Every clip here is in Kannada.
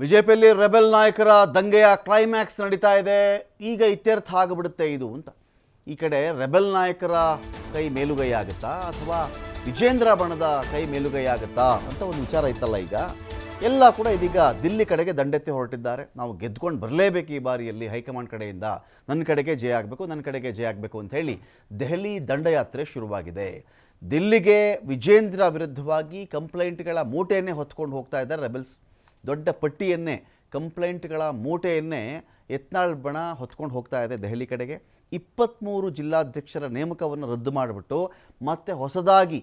ಬಿಜೆಪಿಯಲ್ಲಿ ರೆಬೆಲ್ ನಾಯಕರ ದಂಗೆಯ ಕ್ಲೈಮ್ಯಾಕ್ಸ್ ನಡೀತಾ ಇದೆ. ಈಗ ಇತ್ಯರ್ಥ ಆಗಿಬಿಡುತ್ತೆ ಇದು ಅಂತ. ಈ ಕಡೆ ರೆಬೆಲ್ ನಾಯಕರ ಕೈ ಮೇಲುಗೈ ಆಗುತ್ತಾ? ಅಥವಾ ವಿಜೇಂದ್ರ ಬಣದ ಕೈ ಮೇಲುಗೈ ಆಗುತ್ತಾ? ಅಂತ ಒಂದು ವಿಚಾರ ಇತ್ತಲ್ಲ ಈಗ. ಎಲ್ಲ ಕೂಡ ಇದೀಗ ದಿಲ್ಲಿ ಕಡೆಗೆ ದಂಡೆತ್ತಿ ಹೊರಟಿದ್ದಾರೆ. ನಾವು ಗೆದ್ಕೊಂಡು ಬರಲೇಬೇಕು ಈ ಬಾರಿಯಲ್ಲಿ ಹೈಕಮಾಂಡ್ ಕಡೆಯಿಂದ. ನನ್ನ ಕಡೆಗೆ ಜಯ ಆಗಬೇಕು ನನ್ನ ಕಡೆಗೆ ಜಯ ಆಗಬೇಕು ಅಂತ ಹೇಳಿ ದೆಹಲಿ ದಂಡಯಾತ್ರೆ ಶುರುವಾಗಿದೆ. ದಿಲ್ಲಿಗೆ ವಿಜೇಂದ್ರ ವಿರುದ್ಧವಾಗಿ ಕಂಪ್ಲೇಂಟ್ಗಳ ಮೂಟೆಯನ್ನೇ ಹೊತ್ಕೊಂಡು ಹೋಗ್ತಾ ಇದ್ದಾರೆ ರೆಬೆಲ್ಸ್. ದೊಡ್ಡ ಪಟ್ಟಿಯನ್ನೇ, ಕಂಪ್ಲೇಂಟ್ಗಳ ಮೂಟೆಯನ್ನೇ ಎತ್ನಾಳ್ ಬಣ ಹೊತ್ಕೊಂಡು ಹೋಗ್ತಾ ಇದೆ ದೆಹಲಿ ಕಡೆಗೆ. ಇಪ್ಪತ್ತ್ಮೂರು ಜಿಲ್ಲಾಧ್ಯಕ್ಷರ ನೇಮಕವನ್ನು ರದ್ದು ಮಾಡಿಬಿಟ್ಟು ಮತ್ತೆ ಹೊಸದಾಗಿ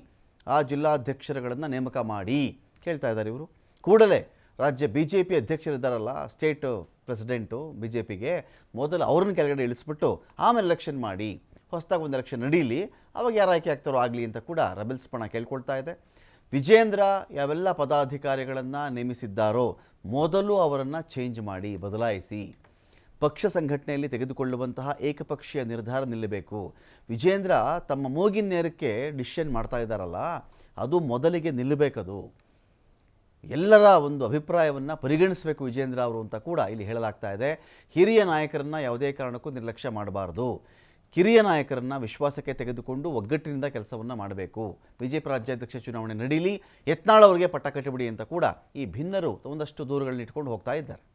ಆ ಜಿಲ್ಲಾಧ್ಯಕ್ಷರುಗಳನ್ನು ನೇಮಕ ಮಾಡಿ ಕೇಳ್ತಾ ಇದ್ದಾರೆ ಇವರು. ಕೂಡಲೇ ರಾಜ್ಯ ಬಿ ಜೆ ಪಿ ಅಧ್ಯಕ್ಷರಿದ್ದಾರಲ್ಲ, ಸ್ಟೇಟ್ ಪ್ರೆಸಿಡೆಂಟು ಬಿ ಜೆ ಪಿಗೆ ಮೊದಲು ಅವ್ರನ್ನ ಕೆಳಗಡೆ ಇಳಿಸ್ಬಿಟ್ಟು ಆಮೇಲೆ ಎಲೆಕ್ಷನ್ ಮಾಡಿ, ಹೊಸದಾಗಿ ಒಂದು ಎಲೆಕ್ಷನ್ ನಡೀಲಿ, ಅವಾಗ ಯಾರು ಆಯ್ಕೆ ಆಗ್ತಾರೋ ಆಗಲಿ ಅಂತ ಕೂಡ ರಬೆಲ್ಸ್ ಪಣ ಕೇಳ್ಕೊಳ್ತಾ ಇದೆ. ವಿಜೇಂದ್ರ ಯಾವೆಲ್ಲ ಪದಾಧಿಕಾರಿಗಳನ್ನು ನೇಮಿಸಿದ್ದಾರೋ ಮೊದಲು ಅವರನ್ನು ಚೇಂಜ್ ಮಾಡಿ ಬದಲಾಯಿಸಿ. ಪಕ್ಷ ಸಂಘಟನೆಯಲ್ಲಿ ತೆಗೆದುಕೊಳ್ಳುವಂತಹ ಏಕಪಕ್ಷೀಯ ನಿರ್ಧಾರ ನಿಲ್ಲಬೇಕು. ವಿಜೇಂದ್ರ ತಮ್ಮ ಮೂಗಿನ ನೇರಕ್ಕೆ ಡಿಸಿಷನ್ ಮಾಡ್ತಾ ಇದ್ದಾರಲ್ಲ, ಅದು ಮೊದಲಿಗೆ ನಿಲ್ಲಬೇಕದು. ಎಲ್ಲರ ಒಂದು ಅಭಿಪ್ರಾಯವನ್ನು ಪರಿಗಣಿಸಬೇಕು ವಿಜೇಂದ್ರ ಅವರು ಅಂತ ಕೂಡ ಇಲ್ಲಿ ಹೇಳಲಾಗ್ತಾ ಇದೆ. ಹಿರಿಯ ನಾಯಕರನ್ನು ಯಾವುದೇ ಕಾರಣಕ್ಕೂ ನಿರ್ಲಕ್ಷ್ಯ ಮಾಡಬಾರ್ದು. ಕಿರಿಯ ನಾಯಕರನ್ನ ವಿಶ್ವಾಸಕ್ಕೆ ತೆಗೆದುಕೊಂಡು ಒಗ್ಗಟ್ಟಿನಿಂದ ಕೆಲಸವನ್ನು ಮಾಡಬೇಕು. ಬಿಜೆಪಿ ರಾಜ್ಯಾಧ್ಯಕ್ಷ ಚುನಾವಣೆ ನಡೀಲಿ, ಯತ್ನಾಳ್ ಅವರಿಗೆ ಪಟ್ಟ ಕಟ್ಟಿಬಿಡಿ ಅಂತ ಕೂಡ ಈ ಭಿನ್ನರು ಒಂದಷ್ಟು ದೂರುಗಳನ್ನ ಇಟ್ಕೊಂಡು ಹೋಗ್ತಾ ಇದ್ದಾರೆ.